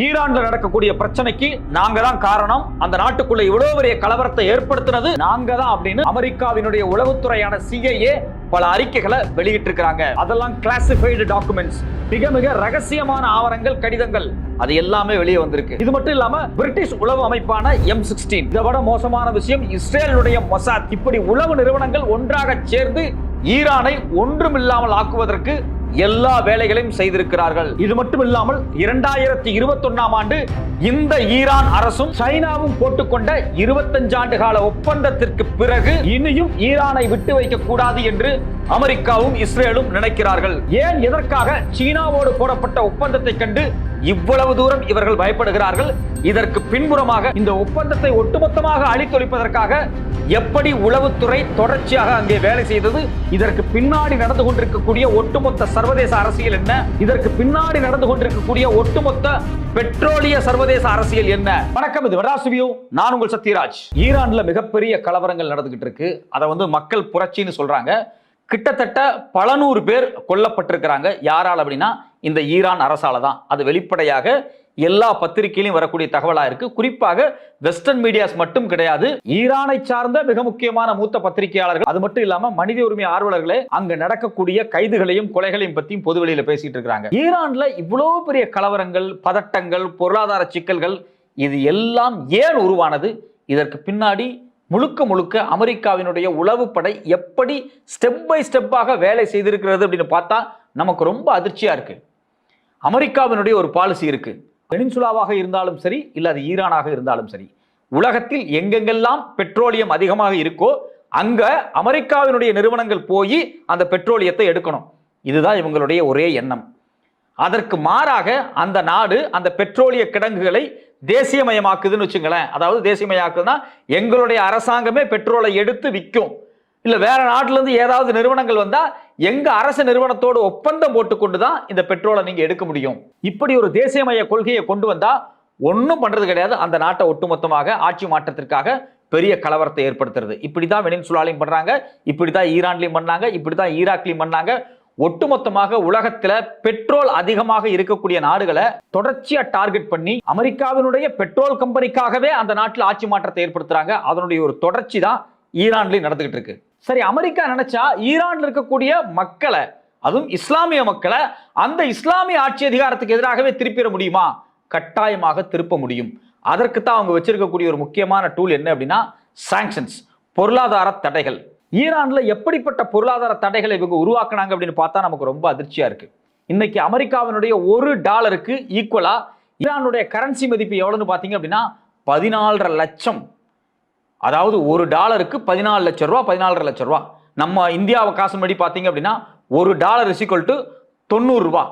ஈரான்ல நடக்கக்கூடிய பிரச்சனைக்கு நாங்க தான் காரணம். அந்த நாட்டுக்குள்ள இவ்வளவு பெரிய கலவரத்தை ஏற்படுத்தினது நாங்க தான் அப்படின்னு அமெரிக்காவினுடைய உளவுத்துறையான சிஐஏ பல அறிக்கைகளை வெளியிட்டிருக்கிறாங்க. அதெல்லாம் கிளாசிஃபைடு டாக்குமெண்ட்ஸ் மிக மிக ரகசியமான ஆவணங்கள் கடிதங்கள். அது எல்லாமே வெளியே வந்திருக்கு. இது மட்டும் இல்லாம பிரிட்டிஷ் உளவு அமைப்பான எம் சிக்ஸ்டீன் இதை விட மோசமான விஷயம் இஸ்ரேலுடைய மொசாத். இப்படி உளவு நிறுவனங்கள் ஒன்றாக சேர்ந்து ஈரானை ஒன்றுமில்லாமல் ஆக்குவதற்கு எல்லா வேலைகளையும் செய்திருக்கிறார்கள். இது மட்டும் இல்லாமல் இரண்டாயிரத்தி இருபத்தி ஒன்னாம் ஆண்டு இந்த ஈரான் அரசும் சைனாவும் போட்டுக்கொண்ட இருபத்தஞ்சு ஆண்டு கால ஒப்பந்தத்திற்கு பிறகு இனியும் ஈரானை விட்டு வைக்க கூடாது என்று அமெரிக்காவும் இஸ்ரேலும் நினைக்கிறார்கள். ஏன் எதற்காக சீனாவோடு போடப்பட்ட ஒப்பந்தத்தை கண்டு இவ்வளவு தூரம் இவர்கள் பயப்படுகிறார்கள்? இதற்கு பின்புறமாக இந்த ஒப்பந்தத்தை ஒட்டுமொத்தமாக அழித்தொழிப்பதற்காக எப்படி உளவுத்துறை தொடர்ச்சியாக அங்கே வேலை செய்தது? இதற்கு பின்னாடி நடந்து கொண்டிருக்கக்கூடிய ஒட்டுமொத்த சர்வதேச அரசியல் என்ன? இதற்கு பின்னாடி நடந்து கொண்டிருக்கக்கூடிய ஒட்டுமொத்த பெட்ரோலிய சர்வதேச அரசியல் என்ன? வணக்கம் இது வடாசுவியோ நான் உங்கள் சத்யராஜ். ஈரான்ல மிகப்பெரிய கலவரங்கள் நடந்துகிட்டு இருக்கு. அதை வந்து மக்கள் புரட்சின்னு சொல்றாங்க. கிட்டத்தட்ட பல நூறு பேர் கொல்லப்பட்டிருக்கிறாங்க. யாரால் அப்படின்னா இந்த ஈரான் அரசால தான். அது வெளிப்படையாக எல்லா பத்திரிகையிலும் வரக்கூடிய தகவலா இருக்கு. குறிப்பாக வெஸ்டர்ன் மீடியாஸ் மட்டும் கிடையாது. ஈரானை சார்ந்த மிக முக்கியமான மூத்த பத்திரிகையாளர்கள் அது மட்டும் இல்லாம மனித உரிமை ஆர்வலர்களே அங்க நடக்கக்கூடிய கைதுகளையும் கொலைகளையும் பத்தியும் பொதுவெளியில பேசிட்டு இருக்காங்க. ஈரான்ல இவ்வளவு பெரிய கலவரங்கள் பதட்டங்கள் பொருளாதார சிக்கல்கள் இது எல்லாம் ஏன் உருவானது? இதற்கு பின்னாடி முழுக்க முழுக்க அமெரிக்காவினுடைய உளவுப்படை எப்படி ஸ்டெப் பை ஸ்டெப்பாக வேலை செய்திருக்கிறது அப்படின்னு பார்த்தா நமக்கு ரொம்ப அதிர்ச்சியா இருக்கு. அமெரிக்காவினுடைய ஒரு பாலிசி இருக்குது பெனின்சுலாவாக இருந்தாலும் சரி இல்லை அது ஈரானாக இருந்தாலும் சரி உலகத்தில் எங்கெங்கெல்லாம் பெட்ரோலியம் அதிகமாக இருக்கோ அங்க அமெரிக்காவினுடைய நிறுவனங்கள் போய் அந்த பெட்ரோலியத்தை எடுக்கணும். இதுதான் இவங்களுடைய ஒரே எண்ணம். அதற்கு மாறாக அந்த நாடு அந்த பெட்ரோலிய கிடங்குகளை தேசியமயமாக்குதுன்னு வச்சுங்களேன். அதாவது தேசியமயமாக்குதுன்னா எங்களுடைய அரசாங்கமே பெட்ரோலை எடுத்து விற்கும். இல்ல வேற நாட்டுல இருந்து ஏதாவது நிறுவனங்கள் வந்தா எங்க அரசு நிறுவனத்தோடு ஒப்பந்தம் போட்டுக்கொண்டு தான் இந்த பெட்ரோலை நீங்க எடுக்க முடியும். இப்படி ஒரு தேசியமய கொள்கையை கொண்டு வந்தா ஒன்றும் பண்றது கிடையாது. அந்த நாட்டை ஒட்டுமொத்தமாக ஆட்சி மாற்றத்திற்காக பெரிய கலவரத்தை ஏற்படுத்துறது. இப்படிதான் வெனின்சுலாலையும் பண்றாங்க இப்படிதான் ஈரான்லையும் பண்ணாங்க இப்படிதான் ஈராக்லையும் பண்ணாங்க. ஒட்டுமொத்தமாக உலகத்துல பெட்ரோல் அதிகமாக இருக்கக்கூடிய நாடுகளை தொடர்ச்சியா டார்கெட் பண்ணி அமெரிக்காவினுடைய பெட்ரோல் கம்பெனிக்காகவே அந்த நாட்டில் ஆட்சி மாற்றத்தை ஏற்படுத்துறாங்க. அதனுடைய ஒரு தொடர்ச்சி தான் ஈரான்லயும் நடந்துகிட்டு இருக்கு. சரி அமெரிக்கா நினைச்சா ஈரான்ல இருக்கக்கூடிய மக்களை அதுவும் இஸ்லாமிய மக்களை அந்த இஸ்லாமிய ஆட்சி அதிகாரத்துக்கு எதிராகவே திருப்பிட முடியுமா? கட்டாயமாக திருப்ப முடியும். அதற்கு தான் அவங்க வச்சிருக்கக்கூடிய ஒரு முக்கியமான டூல் என்ன அப்படின்னா சாங்ஷன்ஸ் பொருளாதார தடைகள். ஈரான்ல எப்படிப்பட்ட பொருளாதார தடைகளை இவங்க உருவாக்குனாங்க அப்படின்னு பார்த்தா நமக்கு ரொம்ப அதிர்ச்சியா இருக்கு. இன்னைக்கு அமெரிக்காவினுடைய ஒரு டாலருக்கு ஈக்குவலா ஈரானுடைய கரன்சி மதிப்பு எவ்வளவுன்னு பார்த்தீங்க அப்படின்னா பதினாலரை லட்சம். அதாவது ஒரு டாலருக்கு பதினாலு லட்சம் ரூபா பதினாலரை லட்ச ரூபா. நம்ம இந்தியாவை காசுபடி பார்த்தீங்க அப்படின்னா ஒரு டாலர் இசிக்கல் டு தொண்ணூறுரூவா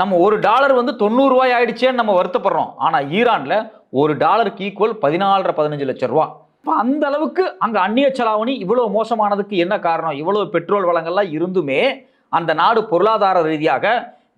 நம்ம ஒரு டாலர் வந்து தொண்ணூறுரூவாய் ஆயிடுச்சேன்னு நம்ம வருத்தப்படுறோம். ஆனால் ஈரானில் ஒரு டாலருக்கு ஈக்குவல் பதினாலரை பதினஞ்சு லட்ச ரூபா. இப்போ அந்த அளவுக்கு அங்கே அந்நிய செலாவணி இவ்வளோ மோசமானதுக்கு என்ன காரணம்? இவ்வளோ பெட்ரோல் வளங்கள்லாம் இருந்துமே அந்த நாடு பொருளாதார ரீதியாக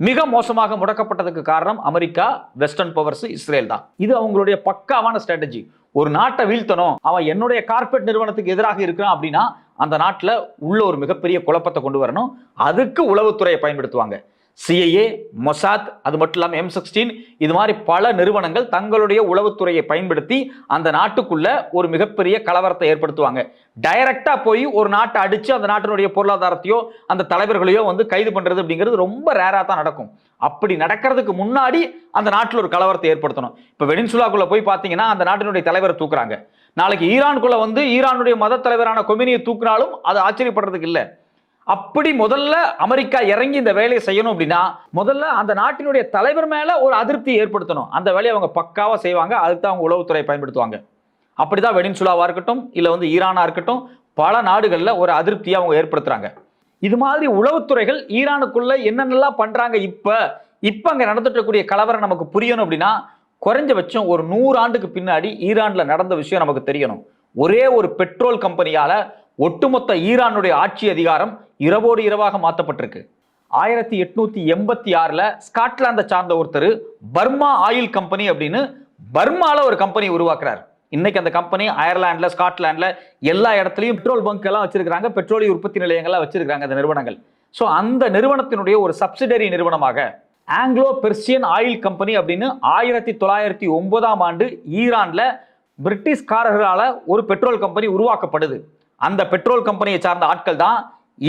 மிக மோசமாக முடக்கப்பட்டதுக்கு காரணம் அமெரிக்கா வெஸ்டர்ன் பவர்ஸ் இஸ்ரேல் தான். இது அவங்களுடைய பக்காவான ஸ்ட்ராட்டஜி ஒரு நாட்டை வீழ்த்தணும் அவன் என்னுடைய கார்பரேட் நிறுவனத்துக்கு எதிராக இருக்கிறான் அப்படின்னா அந்த நாட்டில் உள்ள ஒரு மிகப்பெரிய குழப்பத்தை கொண்டு வரணும். அதுக்கு உளவுத்துறையை பயன்படுத்துவாங்க. சிஐஏ மொசாத் அது மட்டும் இல்லாமல் எம் சிக்ஸ்டீன் இது மாதிரி பல நிறுவனங்கள் தங்களுடைய உளவுத்துறையை பயன்படுத்தி அந்த நாட்டுக்குள்ள ஒரு மிகப்பெரிய கலவரத்தை ஏற்படுத்துவாங்க. டைரக்டா போய் ஒரு நாட்டை அடிச்சு அந்த நாட்டினுடைய பொருளாதாரத்தையோ அந்த தலைவர்களையோ வந்து கைது பண்றது அப்படிங்கிறது ரொம்ப ரேரா தான் நடக்கும். அப்படி நடக்கிறதுக்கு முன்னாடி அந்த நாட்டில் ஒரு கலவரத்தை ஏற்படுத்தணும். இப்போ வெனின்சுலாக்குள்ள போய் பார்த்தீங்கன்னா அந்த நாட்டினுடைய தலைவரை தூக்குறாங்க. நாளைக்கு ஈரானுக்குள்ள வந்து ஈரானுடைய மத தலைவரான கொமினியை தூக்குனாலும் அது ஆச்சரியப்படுறதுக்கு இல்லை. அப்படி முதல்ல அமெரிக்கா இறங்கி இந்த வேலையை செய்யணும் அப்படின்னா முதல்ல அந்த நாட்டினுடைய தலைவர் மேல ஒரு அதிருப்தி ஏற்படுத்தணும். அந்த வேலையை அவங்க பக்காவா செய்வாங்க. அதுக்கு தான் அவங்க உளவுத்துறை பயன்படுத்துவாங்க. அப்படிதான் வெனின்சுலாவா இருக்கட்டும் இல்ல வந்து ஈரானா இருக்கட்டும் பல நாடுகளில் ஒரு அதிருப்தியை அவங்க ஏற்படுத்துறாங்க. இது மாதிரி உளவுத்துறைகள் ஈரானுக்குள்ள என்னென்னலாம் பண்றாங்க இப்ப இப்ப அங்க நடந்துட்டு இருக்கக்கூடிய கலவரம் நமக்கு புரியணும் அப்படின்னா குறைஞ்சபட்சம் ஒரு நூறு ஆண்டுக்கு பின்னாடி ஈரான்ல நடந்த விஷயம் நமக்கு தெரியணும். ஒரே ஒரு பெட்ரோல் கம்பெனியால ஒட்டுமொத்த ஈரானுடைய ஆட்சி அதிகாரம் இரவோடு இரவாக மாற்றப்பட்டிருக்கு. ஆயிரத்தி எட்நூத்தி எண்பத்தி ஆறுல ஸ்காட்லாந்தை சார்ந்த ஒருத்தர் பர்மா ஆயில் கம்பெனி அப்படின்னு பர்மால ஒரு கம்பெனி உருவாக்குறார். இன்னைக்கு அந்த கம்பெனி அயர்லாண்டில் ஸ்காட்லாண்டில் எல்லா இடத்துலையும் பெட்ரோல் பங்க் எல்லாம் வச்சிருக்காங்க பெட்ரோலிய உற்பத்தி நிலையங்கள்லாம் வச்சிருக்காங்க அந்த நிறுவனங்கள். ஸோ அந்த நிறுவனத்தினுடைய ஒரு சப்சிடரி நிறுவனமாக ஆங்கிலோ பெர்சியன் ஆயில் கம்பெனி அப்படின்னு ஆயிரத்தி தொள்ளாயிரத்தி ஒன்பதாம் ஆண்டு ஈரானில் பிரிட்டிஷ்காரர்களால் ஒரு பெட்ரோல் கம்பெனி உருவாக்கப்படுது. அந்த பெட்ரோல் கம்பெனியை சார்ந்த ஆட்கள் தான்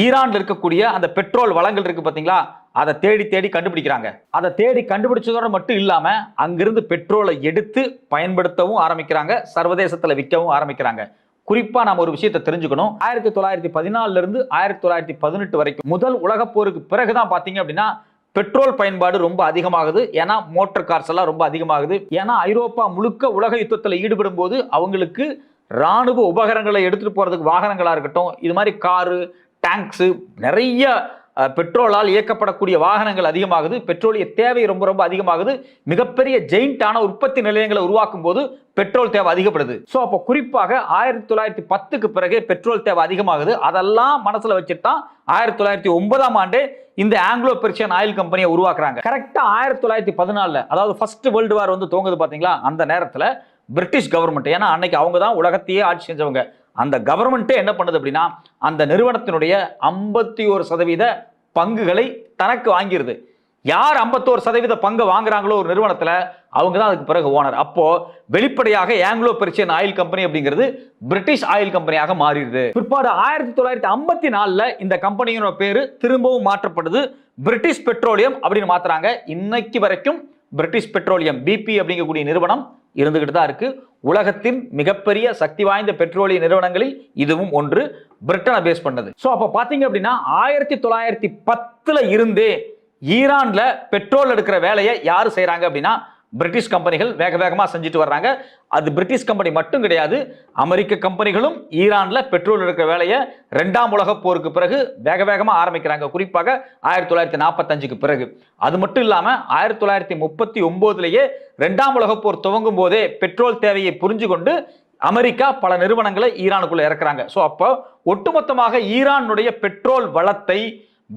ஈரான்ல இருக்கக்கூடிய அந்த பெட்ரோல் வளங்கள் இருக்கு பாத்தீங்களா? அதை தேடி தேடி கண்டுபிடிக்கிறாங்க. அதை தேடி கண்டுபிடிச்சதோட மட்டும் இல்லாம அங்கிருந்து பெட்ரோலை எடுத்து பயன்படுத்தவும் ஆரம்பிக்கிறாங்க. சர்வதேசத்துல விற்கவும் ஆரம்பிக்கிறாங்க. குறிப்பா நாம ஒரு விஷயத்தை தெரிஞ்சுக்கணும். ஆயிரத்தி தொள்ளாயிரத்தி பதினாலுல இருந்து ஆயிரத்தி தொள்ளாயிரத்தி பதினெட்டு வரைக்கும் முதல் உலக போருக்கு பிறகுதான் பாத்தீங்க அப்படின்னா பெட்ரோல் பயன்பாடு ரொம்ப அதிகமாகுது. ஏன்னா மோட்டர் கார்ஸ் எல்லாம் ரொம்ப அதிகமாகுது. ஏன்னா ஐரோப்பா முழுக்க உலக யுத்தத்தில் ஈடுபடும் போது அவங்களுக்கு ராணுவ உபகரணங்களை எடுத்துட்டு போறதுக்கு வாகனங்களா இருக்கட்டும் இது மாதிரி காரு டேங்க்ஸு நிறைய பெட்ரோலால் இயக்கப்படக்கூடிய வாகனங்கள் அதிகமாகுது. பெட்ரோலிய தேவை ரொம்ப ரொம்ப அதிகமாகுது. மிகப்பெரிய ஜெயிண்டான உற்பத்தி நிலையங்களை உருவாக்கும் போது பெட்ரோல் தேவை அதிகப்படுது. ஸோ அப்போ குறிப்பாக ஆயிரத்தி தொள்ளாயிரத்தி பத்துக்கு பிறகு பெட்ரோல் தேவை அதிகமாகுது. அதெல்லாம் மனசில் வச்சுட்டு தான் ஆயிரத்தி தொள்ளாயிரத்தி ஒன்பதாம் ஆண்டு இந்த ஆங்கிலோ பெர்ஷியன் ஆயில் கம்பெனியை உருவாக்குறாங்க. கரெக்டாக ஆயிரத்தி தொள்ளாயிரத்தி பதினாலில் அதாவது ஃபர்ஸ்ட் வேர்ல்டு வார் வந்து தோங்குது பார்த்தீங்களா அந்த நேரத்தில் பிரிட்டிஷ் கவர்மெண்ட் ஏன்னா அன்னைக்கு அவங்க தான் உலகத்தையே ஆட்சி செஞ்சவங்க. அந்த கவர்மெண்ட்டே என்ன பண்ணுது அப்படின்னா அந்த நிறுவனத்தினுடைய ஐம்பத்தி ஒரு சதவீத பங்குகளை தனக்கு வாங்கிடுது யார் 51% சதவீத பங்கு வாங்குறாங்களோ ஒரு நிறுவனத்தில் அவங்க தான் அதுக்கு பிறகு ஓனர் அப்போது வெளிப்படையாக ஆங்கிலோ பெர்சியன் ஆயில் கம்பெனி அப்படிங்கிறது பிரிட்டிஷ் ஆயில் கம்பெனியாக மாறிடுது. பிற்பாடு ஆயிரத்தி தொள்ளாயிரத்தி ஐம்பத்தி நாலில் இந்த கம்பெனியோட பேர் திரும்பவும் மாற்றப்படுது. பிரிட்டிஷ் பெட்ரோலியம் அப்படின்னு மாற்றுறாங்க இன்னைக்கு வரைக்கும் பிரிட்டிஷ் பெட்ரோலியம் பிபி அப்படிங்கக்கூடிய நிறுவனம் இருந்துகிட்டு தான் இருக்கு. உலகத்தின் மிகப்பெரிய சக்தி வாய்ந்த பெட்ரோலிய நிறுவனங்களில் இதுவும் ஒன்று பிரிட்டனை பேஸ் பண்ணது. ஸோ அப்போ பார்த்தீங்க அப்படின்னா ஆயிரத்தி தொள்ளாயிரத்தி பத்தில் இருந்தே ஈரானில் பெட்ரோல் எடுக்கிற வேலையை யார் செய்கிறாங்க அப்படின்னா பிரிட்டிஷ் கம்பெனிகள் வேக வேகமாக செஞ்சுட்டு வர்றாங்க. அது பிரிட்டிஷ் கம்பெனி மட்டும் கிடையாது அமெரிக்க கம்பெனிகளும் ஈரானில் பெட்ரோல் எடுக்கிற வேலையை ரெண்டாம் உலக போருக்கு பிறகு வேக வேகமாக ஆரம்பிக்கிறாங்க. குறிப்பாக ஆயிரத்தி தொள்ளாயிரத்தி நாற்பத்தஞ்சுக்கு பிறகு. அது மட்டும் இல்லாமல் ஆயிரத்தி தொள்ளாயிரத்தி முப்பத்தி ஒம்போதுலேயே ரெண்டாம் உலக போர் துவங்கும் போதே பெட்ரோல் தேவையை புரிஞ்சு கொண்டு அமெரிக்கா பல நிறுவனங்களை ஈரானுக்குள்ள இறக்குறாங்க. ஸோ அப்போ ஒட்டுமொத்தமாக ஈரானுடைய பெட்ரோல் வளத்தை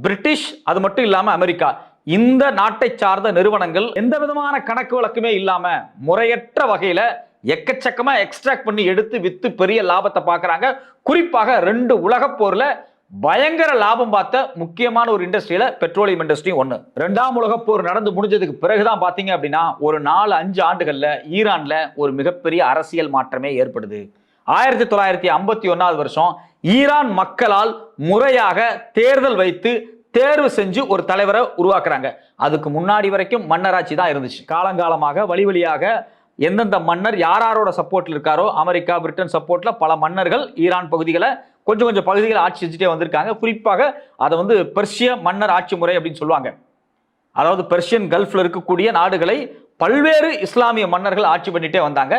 பிரிட்டிஷ் அது மட்டும் இல்லாமல் அமெரிக்கா இந்த நாட்டை சார்ந்த நிறுவனங்கள் எந்த விதமான கணக்கு வழக்குமே இல்லாம முறையற்ற வகையில எக்கச்சக்கமா எக்ஸ்ட்ராக்ட் பண்ணி எடுத்து வித்து பெரிய லாபத்தை பார்க்குறாங்க. குறிப்பாக ரெண்டு உலக போர்ல பயங்கர லாபம் பார்த்த முக்கியமான ஒரு இண்டஸ்ட்ரியில பெட்ரோலியம் இண்டஸ்ட்ரி ஒன்று ரெண்டாம் உலக போர் நடந்து முடிஞ்சதுக்கு பிறகுதான் பார்த்தீங்க அப்படின்னா ஒரு நாலு அஞ்சு ஆண்டுகள்ல ஈரான்ல ஒரு மிகப்பெரிய அரசியல் மாற்றமே ஏற்படுது. ஆயிரத்தி தொள்ளாயிரத்தி ஐம்பத்தி ஒன்னாவது வருஷம் ஈரான் மக்களால் முறையாக தேர்தல் வைத்து தேர்வு செஞ்சு ஒரு தலைவரை உருவாக்குறாங்க. அதுக்கு முன்னாடி வரைக்கும் மன்னராட்சி தான் இருந்துச்சு. காலங்காலமாக வழி வழியாக எந்தெந்த மன்னர் யாரோட சப்போர்ட்ல இருக்காரோ அமெரிக்கா பிரிட்டன் சப்போர்ட்ல பல மன்னர்கள் ஈரான் பகுதிகளை கொஞ்சம் கொஞ்சம் பகுதிகளை ஆட்சி செஞ்சுட்டே வந்திருக்காங்க. குறிப்பாக அதை வந்து பெர்ஷிய மன்னர் ஆட்சி முறை அப்படின்னு சொல்லுவாங்க. அதாவது பெர்ஷியன் கல்ஃப்ல இருக்கக்கூடிய நாடுகளை பல்வேறு இஸ்லாமிய மன்னர்கள் ஆட்சி பண்ணிட்டே வந்தாங்க.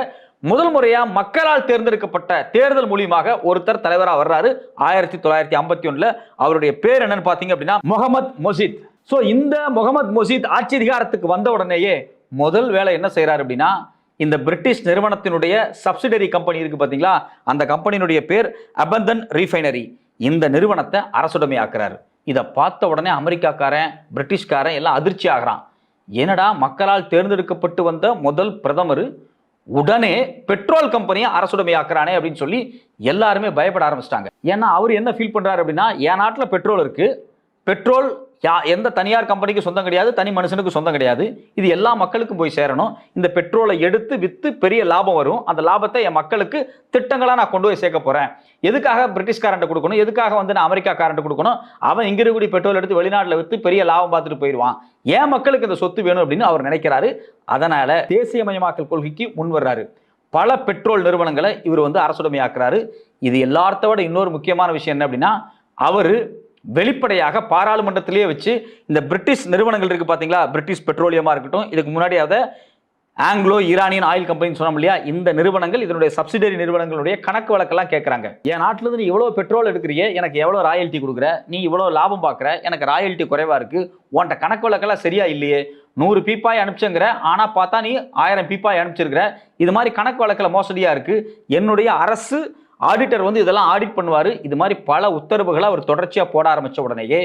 முதல் முறையா மக்களால் தேர்ந்தெடுக்கப்பட்ட தேர்தல் மூலியமாக ஒருத்தர் தலைவரா வர்றாரு. ஆயிரத்தி தொள்ளாயிரத்தி ஐம்பத்தி ஒண்ணுல அவருடைய பேர் என்னன்னு பாத்தீங்க அப்படின்னா முகமது மொசித் சோ இந்த முகமது மொசித் ஆட்சி அதிகாரத்துக்கு வந்த உடனேயே முதல் வேலை என்ன செய்யறாரு அப்படின்னா இந்த பிரிட்டிஷ் நிறுவனத்தினுடைய சப்சிடரி கம்பெனி இருக்கு பாத்தீங்களா? அந்த கம்பெனியினுடைய பேர் அபந்தன் ரீஃபைனரி. இந்த நிறுவனத்தை அரசுடைமையாக்குறாரு. இதை பார்த்த உடனே அமெரிக்காக்காரன் பிரிட்டிஷ்காரன் எல்லாம் அதிர்ச்சி ஆகுறான். என்னடா மக்களால் தேர்ந்தெடுக்கப்பட்டு வந்த முதல் பிரதமர் உடனே பெட்ரோல் கம்பெனியை அரசுடைமையாக்குறானே அப்படின்னு சொல்லி எல்லாருமே பயப்பட ஆரம்பிச்சிட்டாங்க. ஏன்னா அவர் என்ன ஃபீல் பண்ணுறாரு அப்படின்னா என் நாட்டில் பெட்ரோல் இருக்குது பெட்ரோல் யா எந்த தனியார் கம்பெனிக்கு சொந்தம் கிடையாது தனி மனுஷனுக்கு சொந்தம் கிடையாது. இது எல்லா மக்களுக்கும் போய் சேரணும். இந்த பெட்ரோலை எடுத்து விற்று பெரிய லாபம் வரும். அந்த லாபத்தை என் மக்களுக்கு திட்டங்களாக நான் கொண்டு போய் சேர்க்க போகிறேன் எதுக்காக பிரிட்டிஷ்காரன்ட்ட கொடுக்கணும்? எதுக்காக வந்து நான் அமெரிக்காக்காரன்ட்ட கொடுக்கணும்? அவன் இங்கே இருக்கக்கூடிய பெட்ரோல் எடுத்து வெளிநாட்டில் வித்து பெரிய லாபம் பார்த்துட்டு போயிடுவான் ஏன் மக்களுக்கு இந்த சொத்து வேணும் அப்படின்னு அவர் நினைக்கிறாரு. அதனால தேசியமயமாக்கல் கொள்கைக்கு முன் வர்றாரு. பல பெட்ரோல் நிறுவனங்களை இவர் வந்து அரசுடைமையாக்குறாரு. இது எல்லாத்த விட இன்னொரு முக்கியமான விஷயம் என்ன அப்படின்னா அவர் வெளிப்படையாக பாராளுமன்றத்திலேயே வச்சு இந்த பிரிட்டிஷ் நிறுவனங்கள் இருக்கு பார்த்தீங்களா பிரிட்டிஷ் பெட்ரோலியமாக இருக்கட்டும் இதுக்கு முன்னாடி அதை ஆங்கிலோ ஈரானியன் ஆயில் கம்பெனி சொன்னோம் இல்லையா? இந்த நிறுவனங்கள் இதனுடைய சப்சிடரி நிறுவனங்களுடைய கணக்கு வழக்கெல்லாம் கேட்குறாங்க. என் நாட்டுல இருந்து நீ இவ்வளோ பெட்ரோல் எடுக்கிறியே? எனக்கு எவ்வளோ ராயல்ட்டி கொடுக்குற? நீ இவ்வளோ லாபம் பார்க்குற? எனக்கு ராயல்ட்டி குறைவாக இருக்கு. உன்ட்ட கணக்கு வழக்கெல்லாம் சரியா இல்லையே? நூறு பீப்பாய் அனுப்பிச்சுங்கிற ஆனால் பார்த்தா நீ ஆயிரம் பீப்பாய் அனுப்பிச்சிருக்கிற. இது மாதிரி கணக்கு வழக்கில் மோசடியாக இருக்குது என்னுடைய அரசு ஆடிட்டர் வந்து இதெல்லாம் ஆடிட் பண்ணுவார். இது மாதிரி பல உத்தரவுகளை அவர் தொடர்ச்சியாக போட ஆரம்பித்த உடனேயே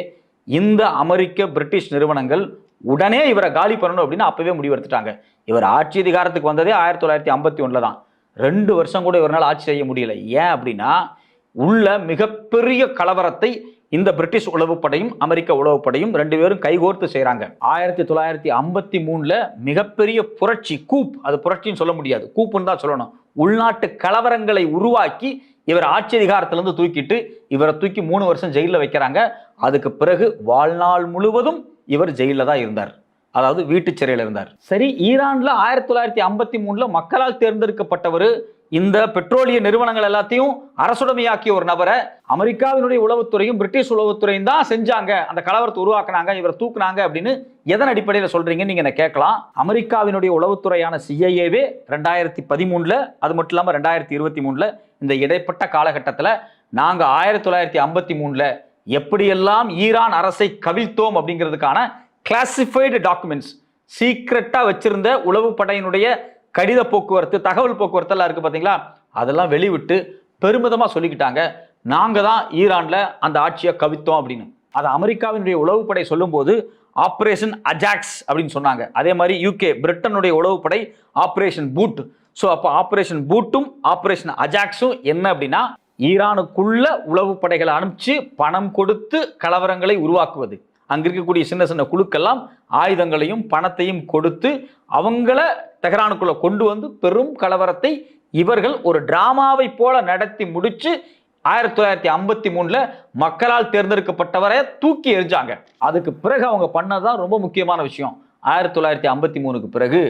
இந்த அமெரிக்க பிரிட்டிஷ் நிறுவனங்கள் உடனே இவரை காலி பண்ணணும் அப்படின்னு அப்பவே முடிவெடுத்துட்டாங்க. இவர் ஆட்சி அதிகாரத்துக்கு வந்ததே ஆயிரத்தி தொள்ளாயிரத்தி ஐம்பத்தி ஒன்றில் தான். ரெண்டு வருஷம் கூட இவரால் ஆட்சி செய்ய முடியல. ஏன் அப்படின்னா உள்ள மிகப்பெரிய கலவரத்தை இந்த பிரிட்டிஷ் உளவுப்படையும் அமெரிக்க உளவுப்படையும் ரெண்டு பேரும் கைகோர்த்து செய்கிறாங்க ஆயிரத்தி தொள்ளாயிரத்தி ஐம்பத்தி மூணில் மிகப்பெரிய புரட்சி கூப். அது புரட்சின்னு சொல்ல முடியாது. கூப்புன்னு தான் சொல்லணும். உள்நாட்டு கலவரங்களை உருவாக்கி இவர் ஆட்சி அதிகாரத்திலேருந்து தூக்கிட்டு இவரை தூக்கி மூணு வருஷம் ஜெயிலில் வைக்கிறாங்க. அதுக்கு பிறகு வாழ்நாள் முழுவதும் இவர் ஜெயிலில் தான் இருந்தார். அதாவது வீட்டு சிறையில் இருந்தார். சரி ஈரானில் ஆயிரத்தி தொள்ளாயிரத்தி ஐம்பத்தி மூணில் மக்களால் தேர்ந்தெடுக்கப்பட்டவர் இந்த பெட்ரோலிய நிறுவனங்கள் எல்லாத்தையும் அரசுடைமையாக்கிய ஒரு நபரை அமெரிக்காவினுடைய உளவுத்துறையும் பிரிட்டிஷ் உளவுத்துறையும் தான் செஞ்சாங்க. அந்த கலவரத்தை உருவாக்குனாங்க இவரை தூக்குனாங்க அப்படின்னு எதன் அடிப்படையில் சொல்றீங்கன்னு நீங்க கேட்கலாம்? அமெரிக்காவினுடைய உளவுத்துறையான சிஐஏவே ரெண்டாயிரத்தி பதிமூணுல அது மட்டும் இல்லாமல் ரெண்டாயிரத்தி இருபத்தி மூணுல இந்த இடைப்பட்ட காலகட்டத்தில் நாங்கள் ஆயிரத்தி தொள்ளாயிரத்தி ஐம்பத்தி மூணுல எப்படியெல்லாம் ஈரான் அரசை கவிழ்த்தோம் அப்படிங்கிறதுக்கான கிளாசிஃபைடு டாக்குமெண்ட்ஸ் சீக்ரெட்டாக வச்சிருந்த உளவு படையினுடைய கடித போக்குவரத்து தகவல் போக்குவரத்து எல்லாம் இருக்குது பார்த்தீங்களா அதெல்லாம் வெளிவிட்டு பெருமிதமாக சொல்லிக்கிட்டாங்க. நாங்கள் தான் ஈரானில் அந்த ஆட்சியை கவித்தோம் அப்படின்னு. அதை அமெரிக்காவினுடைய உளவுப்படை சொல்லும்போது ஆப்ரேஷன் அஜாக்ஸ் அப்படின்னு சொன்னாங்க. அதே மாதிரி யூகே பிரிட்டனுடைய உளவுப்படை ஆப்ரேஷன் பூட் ஸோ அப்போ ஆப்ரேஷன் பூட்டும் ஆப்ரேஷன் அஜாக்ஸும் என்ன அப்படின்னா ஈரானுக்குள்ள உளவு படைகளை அனுப்பிச்சு பணம் கொடுத்து கலவரங்களை உருவாக்குவது. அங்கே இருக்கக்கூடிய சின்ன சின்ன குழுக்கெல்லாம் ஆயுதங்களையும் பணத்தையும் கொடுத்து அவங்கள தெஹரானுக்குள்ளே கொண்டு வந்து பெரும் கலவரத்தை இவர்கள் ஒரு டிராமாவை போல நடத்தி முடித்து ஆயிரத்தி தொள்ளாயிரத்தி ஐம்பத்தி மூணில் மக்களால் தேர்ந்தெடுக்கப்பட்டவரை தூக்கி எரிஞ்சாங்க அதுக்கு பிறகு அவங்க பண்ணதான் ரொம்ப முக்கியமான விஷயம். ஆயிரத்தி தொள்ளாயிரத்தி ஐம்பத்தி மூணுக்கு பிறகு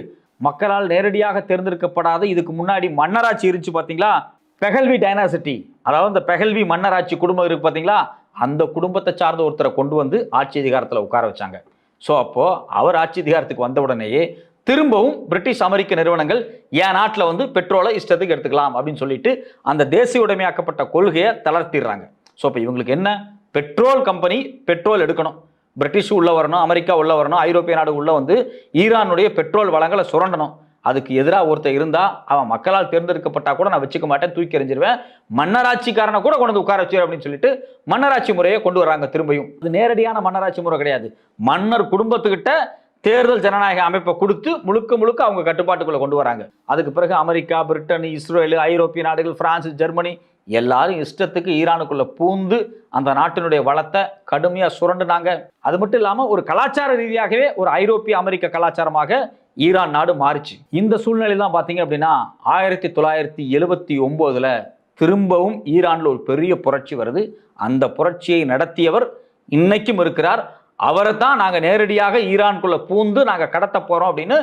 மக்களால் நேரடியாக தேர்ந்தெடுக்கப்படாத இதுக்கு முன்னாடி மன்னராட்சி இருந்துச்சு பார்த்தீங்களா பெகல்வி டைனாசிட்டி. அதாவது இந்த பெஹல்வி மன்னராட்சி குடும்பம் இருக்கு பார்த்தீங்களா அந்த குடும்பத்தை சார்ந்த ஒருத்தரை கொண்டு வந்து ஆட்சி அதிகாரத்தில் உட்கார வச்சாங்க. ஸோ அப்போது அவர் ஆட்சி அதிகாரத்துக்கு வந்த உடனேயே திரும்பவும் பிரிட்டிஷ் அமெரிக்க நிறுவனங்கள் என் நாட்டில் வந்து பெட்ரோலை இஷ்டத்துக்கு எடுத்துக்கலாம் அப்படின்னு சொல்லிட்டு அந்த தேசிய உடைமையாக்கப்பட்ட கொள்கையை தளர்த்திடுறாங்க. ஸோ இப்போ இவங்களுக்கு என்ன? பெட்ரோல் கம்பெனி பெட்ரோல் எடுக்கணும். பிரிட்டிஷ் உள்ள வரணும் அமெரிக்கா உள்ள வரணும் ஐரோப்பிய நாடு உள்ள வந்து ஈரானுடைய பெட்ரோல் வளங்களை சுரண்டணும். அதுக்கு எதிராக ஒருத்தர் இருந்தால் அவன் மக்களால் தேர்ந்தெடுக்கப்பட்டா கூட நான் வச்சுக்க மாட்டேன் தூக்கி எறிஞ்சிருவேன். மன்னராட்சிக்காரனை கூட கொண்டு வந்து உட்கார வச்சு அப்படின்னு சொல்லிட்டு மன்னராட்சி முறையை கொண்டு வராங்க திரும்பியும். இது நேரடியான மன்னராட்சி முறை கிடையாது. மன்னர் குடும்பத்துக்கிட்ட தேர்தல் ஜனநாயக அமைப்பை கொடுத்து முழுக்க முழுக்க அவங்க கட்டுப்பாட்டுக்குள்ளே கொண்டு வராங்க. அதுக்கு பிறகு அமெரிக்கா பிரிட்டன் இஸ்ரேல் ஐரோப்பிய நாடுகள் பிரான்ஸ் ஜெர்மனி எல்லாரும் இஷ்டத்துக்கு ஈரானுக்குள்ள பூந்து அந்த நாட்டினுடைய வளத்தை கடுமையாக சுரண்டுனாங்க. அது மட்டும் இல்லாமல் ஒரு கலாச்சார ரீதியாகவே ஒரு ஐரோப்பிய அமெரிக்க கலாச்சாரமாக ஈரான் நாடு மாறிச்சு. இந்த சூழ்நிலை தான் பார்த்தீங்க அப்படின்னா ஆயிரத்தி தொள்ளாயிரத்தி எழுபத்தி ஒம்போதில் திரும்பவும் ஈரானில் ஒரு பெரிய புரட்சி வருது. அந்த புரட்சியை நடத்தியவர் இன்னைக்கும் இருக்கிறார். அவரை தான் நாங்கள் நேரடியாக ஈரானுக்குள்ளே பூந்து நாங்கள் கடத்த போகிறோம் அப்படின்னு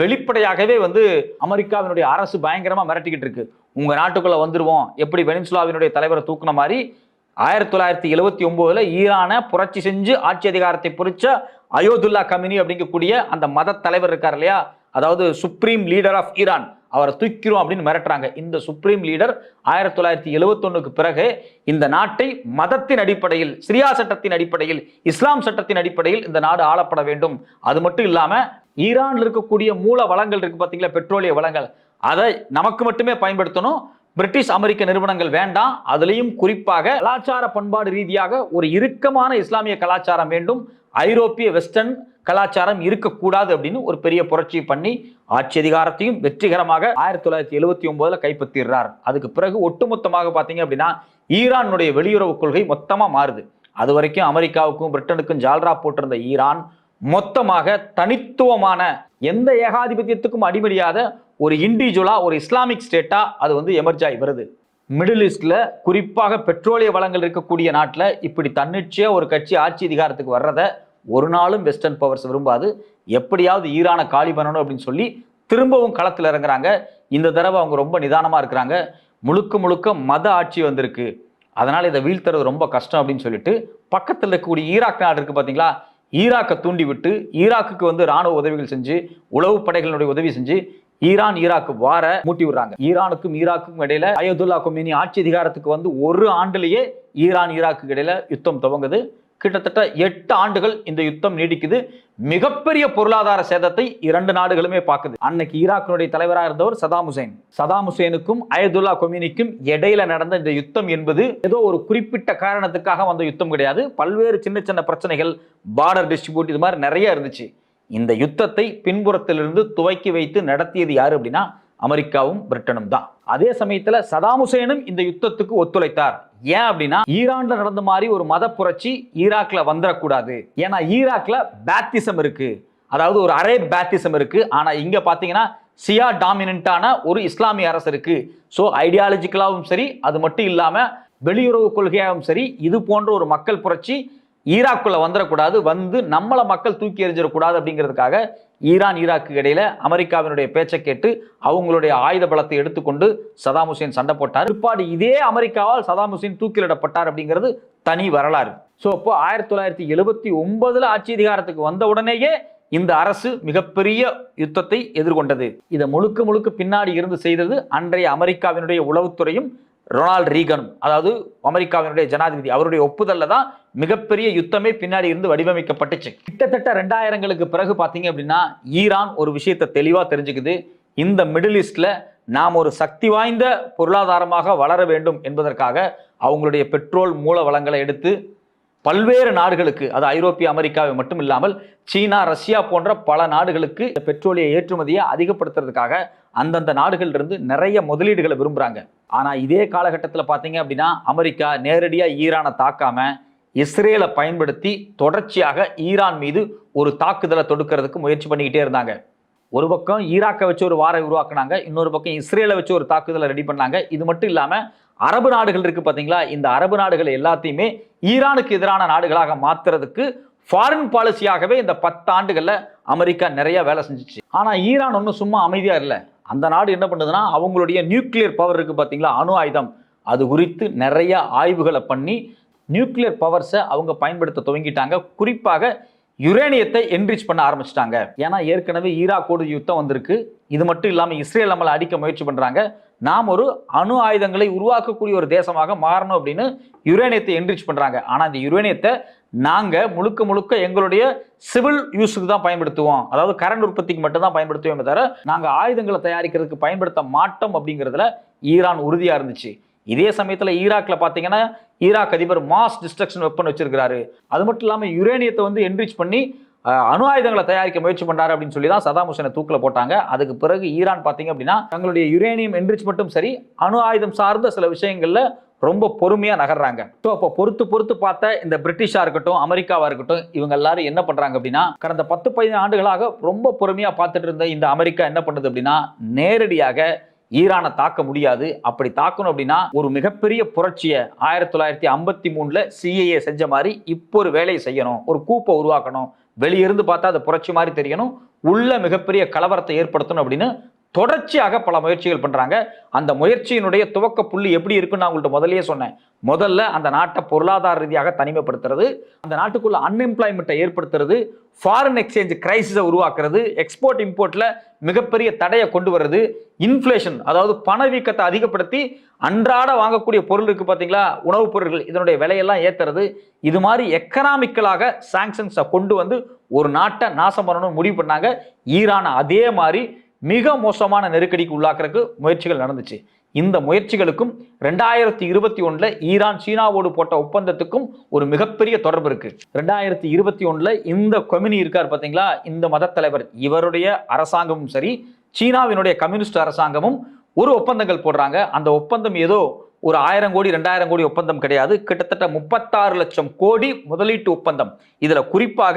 வெளிப்படையாகவே வந்து அமெரிக்காவினுடைய அரசு பயங்கரமாக மிரட்டிக்கிட்டு இருக்கு. உங்க நாட்டுக்குள்ள வந்துருவோம். எப்படி வெனிசுலாவினுடைய தலைவரை தூக்குன மாதிரி ஆயிரத்தி தொள்ளாயிரத்தி எழுவத்தி ஒன்பதுல ஈரானை புரட்சி செஞ்சு ஆட்சி அதிகாரத்தை பொறிச்ச அயோதுல்லா கமினி அப்படிங்கக்கூடிய அந்த மத தலைவர் இருக்கார் இல்லையா? அதாவது சுப்ரீம் லீடர் ஆஃப் ஈரான் அவரை தூக்கிறோம் அப்படின்னு மிரட்டுறாங்க. இந்த சுப்ரீம் லீடர் ஆயிரத்தி தொள்ளாயிரத்தி எழுவத்தொன்னுக்கு பிறகு இந்த நாட்டை மதத்தின் அடிப்படையில் சிரியா சட்டத்தின் அடிப்படையில் இஸ்லாம் சட்டத்தின் அடிப்படையில் இந்த நாடு ஆளப்பட வேண்டும். அது மட்டும் இல்லாம ஈரான்ல இருக்கக்கூடிய மூல வளங்கள் இருக்கு பாத்தீங்களா? பெட்ரோலிய வளங்கள். அதை நமக்கு மட்டுமே பயன்படுத்தணும். பிரிட்டிஷ் அமெரிக்க நிறுவனங்கள் வேண்டாம். அதுலேயும் குறிப்பாக கலாச்சார பண்பாடு ரீதியாக ஒரு இறுக்கமான இஸ்லாமிய கலாச்சாரம் வேண்டும். ஐரோப்பிய வெஸ்டர்ன் கலாச்சாரம் இருக்கக்கூடாது அப்படின்னு ஒரு பெரிய புரட்சி பண்ணி ஆட்சி அதிகாரத்தையும் வெற்றிகரமாக ஆயிரத்தி தொள்ளாயிரத்தி எழுபத்தி ஒன்பதுல கைப்பற்றிடுறார். அதுக்கு பிறகு ஒட்டுமொத்தமாக பார்த்தீங்க அப்படின்னா ஈரானுடைய வெளியுறவு கொள்கை மொத்தமாக மாறுது. அது வரைக்கும் அமெரிக்காவுக்கும் பிரிட்டனுக்கும் ஜால்ரா போட்டிருந்த ஈரான் மொத்தமாக தனித்துவமான எந்த ஏகாதிபத்தியத்துக்கும் அடிபடியாத ஒரு இண்டிவிஜுவலாக ஒரு இஸ்லாமிக் ஸ்டேட்டாக அது வந்து எமர்ஜ் ஆகி வருது. மிடில் ஈஸ்டில் குறிப்பாக பெட்ரோலிய வளங்கள் இருக்கக்கூடிய நாட்டில் இப்படி தன்னிச்சையாக ஒரு கட்சி ஆட்சி அதிகாரத்துக்கு வர்றத ஒரு நாளும் வெஸ்டர்ன் பவர்ஸ் விரும்பாது. எப்படியாவது ஈரானை காலி பண்ணணும் அப்படின்னு சொல்லி திரும்பவும் களத்தில் இறங்குறாங்க. இந்த தடவை அவங்க ரொம்ப நிதானமாக இருக்கிறாங்க. முழுக்க முழுக்க மத ஆட்சி வந்திருக்கு. அதனால் இதை வீழ்த்துறது ரொம்ப கஷ்டம் அப்படின்னு சொல்லிட்டு பக்கத்தில் இருக்கக்கூடிய ஈராக் நாடு இருக்குது பார்த்தீங்களா ஈராக்கை தூண்டி விட்டு ஈராக்குக்கு வந்து ராணுவ உதவிகள் செஞ்சு உளவு படைகளினுடைய உதவி செஞ்சு ஈரான் ஈராக்கு வார மூட்டி விடுறாங்க. ஈரானுக்கும் ஈராக்குக்கும் இடையில அயோதுல்லா கொமேனி ஆட்சி அதிகாரத்துக்கு வந்து ஒரு ஆண்டுலேயே ஈரான் ஈராக்கு இடையில யுத்தம் துவங்குது. கிட்டத்தட்ட எட்டு ஆண்டுகள் இந்த யுத்தம் நீடிக்குது. மிகப்பெரிய பொருளாதார சேதத்தை இரண்டு நாடுகளுமே பார்க்குது. அன்னைக்கு ஈராக்கினுடைய தலைவராக இருந்தவர் சதாம் ஹுசைன். சதாம் ஹுசைனுக்கும் அயதுல்லா கொமினிக்கும் இடையில நடந்த இந்த யுத்தம் என்பது ஏதோ ஒரு குறிப்பிட்ட காரணத்துக்காக வந்த யுத்தம் கிடையாது. பல்வேறு சின்ன சின்ன பிரச்சனைகள் பார்டர் டிஸ்ட்ரிபியூட் இது மாதிரி நிறைய இருந்துச்சு. இந்த யுத்தத்தை பின்புறத்திலிருந்து துவக்கி வைத்து நடத்தியது யாரு அப்படின்னா அமெரிக்காவும் பிரிட்டனும் தான். அதே சமயத்துல சதாம் ஹுசேனும் இந்த யுத்தத்துக்கு ஒத்துழைத்தார். ஏன் அப்படின்னா ஈரான்ல நடந்த மாதிரி ஒரு மத புரட்சி ஈராக்ல வந்துடக்கூடாது ஏன்னா ஈராக்ல பேத்திசம் இருக்கு. அதாவது ஒரு அரே பேத்திசம் இருக்கு. ஆனா இங்க பாத்தீங்கன்னா சியா டாமினண்டான ஒரு இஸ்லாமிய அரசு இருக்கு. ஸோ ஐடியாலஜிக்கலாகவும் சரி அது மட்டும் இல்லாம வெளியுறவு கொள்கையாகவும் சரி இது போன்ற ஒரு மக்கள் புரட்சி ஈராக்குள்ள வந்துடக்கூடாது வந்து நம்மளை மக்கள் தூக்கி எறிஞ்சிடக்கூடாது அப்படிங்கிறதுக்காக ஈரான் ஈராக்கு இடையில அமெரிக்காவினுடைய பேச்சை கேட்டு அவங்களுடைய ஆயுத பலத்தை எடுத்துக்கொண்டு சதாம் ஹுசேன் சண்டை போட்டார். பிற்பாடு இதே அமெரிக்காவால் சதாம் ஹுசேன் தூக்கிலிடப்பட்டார் அப்படிங்கிறது தனி வரலாறு. ஸோ அப்போ ஆயிரத்தி தொள்ளாயிரத்தி எழுபத்தி ஒன்பதுல ஆட்சி அதிகாரத்துக்கு வந்த உடனேயே இந்த அரசு மிகப்பெரிய யுத்தத்தை எதிர்கொண்டது. இதை முழுக்க முழுக்க பின்னாடி இருந்து செய்தது அன்றைய அமெரிக்காவினுடைய உளவுத்துறையும் ரொனால்ட் ரீகன் அதாவது அமெரிக்காவினுடைய ஜனாதிபதி அவருடைய ஒப்புதல்ல தான் மிகப்பெரிய யுத்தமே பின்னாடி இருந்து வடிவமைக்கப்பட்டுச்சு. கிட்டத்தட்ட ரெண்டாயிரங்களுக்கு பிறகு பார்த்தீங்க அப்படின்னா ஈரான் ஒரு விஷயத்தை தெளிவாக தெரிஞ்சுக்குது. இந்த மிடில் ஈஸ்டில் நாம் ஒரு சக்தி வாய்ந்த பொருளாதாரமாக வளர வேண்டும் என்பதற்காக அவங்களுடைய பெட்ரோல் மூல வளங்களை எடுத்து பல்வேறு நாடுகளுக்கு அது ஐரோப்பிய அமெரிக்காவை மட்டும் இல்லாமல் சீனா ரஷ்யா போன்ற பல நாடுகளுக்கு இந்த பெட்ரோலிய ஏற்றுமதியை அதிகப்படுத்துறதுக்காக அந்தந்த நாடுகள்லேருந்து நிறைய முதலீடுகளை விரும்புகிறாங்க ஆனால் இதே காலகட்டத்தில் பார்த்தீங்க அப்படின்னா அமெரிக்கா நேரடியாக ஈரானை தாக்காமல் இஸ்ரேலை பயன்படுத்தி தொடர்ச்சியாக ஈரான் மீது ஒரு தாக்குதலை தொடுக்கிறதுக்கு முயற்சி பண்ணிக்கிட்டே இருந்தாங்க. ஒரு பக்கம் ஈராக்கை வச்சு ஒரு வாரை உருவாக்குனாங்க இன்னொரு பக்கம் இஸ்ரேலை வச்சு ஒரு தாக்குதலை ரெடி பண்ணாங்க. இது மட்டும் இல்லாமல் அரபு நாடுகள் இருக்குது பார்த்தீங்களா இந்த அரபு நாடுகள் எல்லாத்தையுமே ஈரானுக்கு எதிரான நாடுகளாக மாற்றுறதுக்கு ஃபாரின் பாலிசியாகவே இந்த பத்து ஆண்டுகளில் அமெரிக்கா நிறைய வேலை செஞ்சுச்சு. ஆனால் ஈரான் ஒன்றும் சும்மா அமைதியாக இல்லை. அந்த நாடு என்ன பண்ணுதுன்னா அவங்களுடைய நியூக்ளியர் பவர் இருக்குது பார்த்தீங்களா அணு ஆயுதம். அது குறித்து நிறைய ஆய்வுகளை பண்ணி நியூக்ளியர் பவர்ஸை அவங்க பயன்படுத்த துவங்கிட்டாங்க. குறிப்பாக யுரேனியத்தை என்ரிச் பண்ண ஆரம்பிச்சிட்டாங்க. ஏன்னா ஏற்கனவே ஈராக்கோடு யுத்தம் வந்திருக்கு. இது மட்டும் இல்லாமல் இஸ்ரேல் நம்மளை அடிக்க முயற்சி பண்ணுறாங்க நாம் ஒரு அணு ஆயுதங்களை உருவாக்கக்கூடிய ஒரு தேசமாக மாறணும் அப்படின்னு யுரேனியத்தை என்ரிச் பண்ணுறாங்க ஆனால் அந்த யுரேனியத்தை நாங்கள் முழுக்க முழுக்க எங்களுடைய சிவில் யூஸுக்கு தான் பயன்படுத்துவோம். அதாவது கரண்ட் உற்பத்திக்கு மட்டும் தான் பயன்படுத்துவோமே தவிர நாங்கள் ஆயுதங்களை தயாரிக்கிறதுக்கு பயன்படுத்த மாட்டோம் அப்படிங்கிறதுல ஈரான் உறுதியாக இருந்துச்சு. இதே சமயத்தில் ஈராக்கில் பார்த்தீங்கன்னா ஈராக் அதிபர் மாஸ் டிஸ்ட்ரக்ஷன் வெப்பன் வச்சிருக்கிறாரு. அது மட்டும் இல்லாமல் யுரேனியத்தை வந்து என்ரிச் பண்ணி அணு ஆயுதங்களை தயாரிக்க முயற்சி பண்ணாரு அப்படின்னு சொல்லி தான் சதாம் தூக்கில் போட்டாங்க. அதுக்கு பிறகு ஈரான் பார்த்தீங்க அப்படின்னா தங்களுடைய யுரேனியம் என்ரிச் மட்டும் சரி அணு ஆயுதம் சார்ந்த சில விஷயங்களில் ரொம்ப பொறுமையாக நகர்றாங்க. ஸோ அப்போ பொறுத்து பொறுத்து பார்த்த இந்த பிரிட்டிஷாக இருக்கட்டும் அமெரிக்காவாக இருக்கட்டும் இவங்க எல்லாரும் என்ன பண்ணுறாங்க அப்படின்னா கடந்த பத்து பதினைந்து ஆண்டுகளாக ரொம்ப பொறுமையாக பார்த்துட்டு இருந்த இந்த அமெரிக்கா என்ன பண்ணுது அப்படின்னா நேரடியாக ஈரானை தாக்க முடியாது. அப்படி தாக்கணும் அப்படின்னா ஒரு மிகப்பெரிய புரட்சியை ஆயிரத்தி தொள்ளாயிரத்தி ஐம்பத்தி மூணில் சிஏஏ செஞ்ச மாதிரி இப்போ ஒரு வேலையை செய்யணும். ஒரு கூப்பை உருவாக்கணும். வெளியிருந்து பார்த்தா அது புரட்சி மாதிரி தெரியணும். உள்ள மிகப்பெரிய கலவரத்தை ஏற்படுத்தணும் அப்படின்னு தொடர்ச்சியாக பல முயற்சிகள் பண்ணுறாங்க அந்த முயற்சியினுடைய துவக்க புள்ளி எப்படி இருக்குன்னு நான் உங்கள்கிட்ட முதலே சொன்னேன். முதல்ல அந்த நாட்டை பொருளாதார ரீதியாக தனிமைப்படுத்துறது அந்த நாட்டுக்குள்ள அன்எம்ப்ளாய்மெண்ட்டை ஏற்படுத்துறது ஃபாரின் எக்ஸ்சேஞ்ச் கிரைசிஸை உருவாக்குறது எக்ஸ்போர்ட் இம்போர்ட்டில் மிகப்பெரிய தடையை கொண்டு வர்றது இன்ஃப்ளேஷன் அதாவது பணவீக்கத்தை அதிகப்படுத்தி அன்றாட வாங்கக்கூடிய பொருள் இருக்குது பார்த்தீங்களா உணவுப் பொருட்கள் இதனுடைய விலையெல்லாம் ஏற்றுறது இது மாதிரி எக்கனாமிக்கலாக சாங்ஷன்ஸை கொண்டு வந்து ஒரு நாட்டை நாசம் பண்ணணும்னு முடிவு பண்ணாங்க. ஈரான் அதே மாதிரி மிக மோசமான நெருக்கடிக்கு உள்ளாக்குறதுக்கு முயற்சிகள் நடந்துச்சு. இந்த முயற்சிகளுக்கும் ரெண்டாயிரத்தி இருபத்தி ஒன்றில் ஈரான் சீனாவோடு போட்ட ஒப்பந்தத்துக்கும் ஒரு மிகப்பெரிய தொடர்பு இருக்கு. ரெண்டாயிரத்தி இருபத்தி ஒன்றில் இந்த கொமினி இருக்கார் பார்த்தீங்களா இந்த மத தலைவர். இவருடைய அரசாங்கமும் சரி சீனாவினுடைய கம்யூனிஸ்ட் அரசாங்கமும் ஒரு ஒப்பந்தங்கள் போடுறாங்க. அந்த ஒப்பந்தம் ஏதோ ஒரு ஆயிரம் கோடி ரெண்டாயிரம் கோடி ஒப்பந்தம் கிடையாது. கிட்டத்தட்ட முப்பத்தாறு லட்சம் கோடி முதலீட்டு ஒப்பந்தம். இதுல குறிப்பாக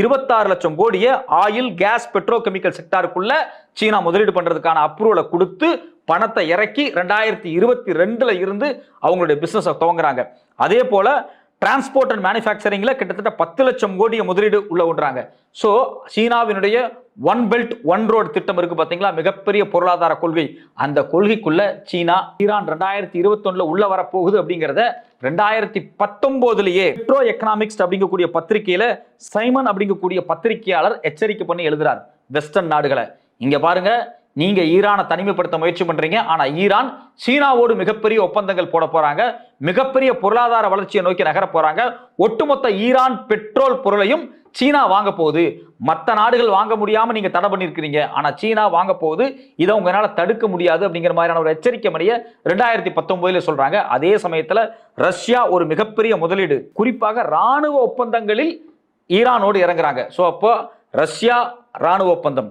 இருபத்தாறு லட்சம் கோடியை ஆயில் கேஸ் பெட்ரோ கெமிக்கல் செக்டாருக்குள்ள சீனா முதலீடு பண்றதுக்கான அப்ரூவலை கொடுத்து பணத்தை இறக்கி ரெண்டாயிரத்தி இருபத்தி ரெண்டுல இருந்து அவங்களுடைய பிஸ்னஸை துவங்குறாங்க. அதே போல டிரான்ஸ்போர்ட் அண்ட் மேனுஃபேக்சரிங்ல கிட்டத்தட்ட பத்து லட்சம் கோடியை முதலீடு உள்ள விடுறாங்க ஸோ சீனாவினுடைய ஒன் பெல்ட் ஒன் ரோடு திட்டம் இருக்கு பாத்தீங்களா? மிகப்பெரிய பொருளாதார கொள்கை. அந்த கொள்கைக்குள்ள சீனா ஈரான் ரெண்டாயிரத்தி இருபத்தொன்னுல உள்ள வரப்போகுது அப்படிங்கிறத ரெண்டாயிரத்தி பத்தொன்பதுலயே மெட்ரோ எக்கனாமிக்ஸ் அப்படிங்கக்கூடிய பத்திரிகையில சைமன் அப்படிங்கக்கூடிய பத்திரிகையாளர் எச்சரிக்கை பண்ணி எழுதுறார். வெஸ்டர்ன் நாடுகளை. இங்க பாருங்க நீங்க ஈரானை தனிமைப்படுத்த முயற்சி பண்றீங்க. ஆனா ஈரான் சீனாவோடு மிகப்பெரிய ஒப்பந்தங்கள் போட போறாங்க. மிகப்பெரிய பொருளாதார வளர்ச்சியை நோக்கி நகர போறாங்க. ஒட்டுமொத்த ஈரான் பெட்ரோல் பொருளையும் சீனா வாங்க போகுது. மற்ற நாடுகள் வாங்க முடியாம நீங்க தடை பண்ணிருக்கிறீங்க. ஆனா சீனா வாங்க போகுது. இதை உங்களால தடுக்க முடியாது அப்படிங்கிற மாதிரியான ஒரு எச்சரிக்கை மணியை ரெண்டாயிரத்தி பத்தொன்பதுல சொல்றாங்க. அதே சமயத்துல ரஷ்யா ஒரு மிகப்பெரிய முதலீடு. குறிப்பாக ராணுவ ஒப்பந்தங்களில் ஈரானோடு இறங்குறாங்க. ஸோ அப்போ ரஷ்யா ராணுவ ஒப்பந்தம்.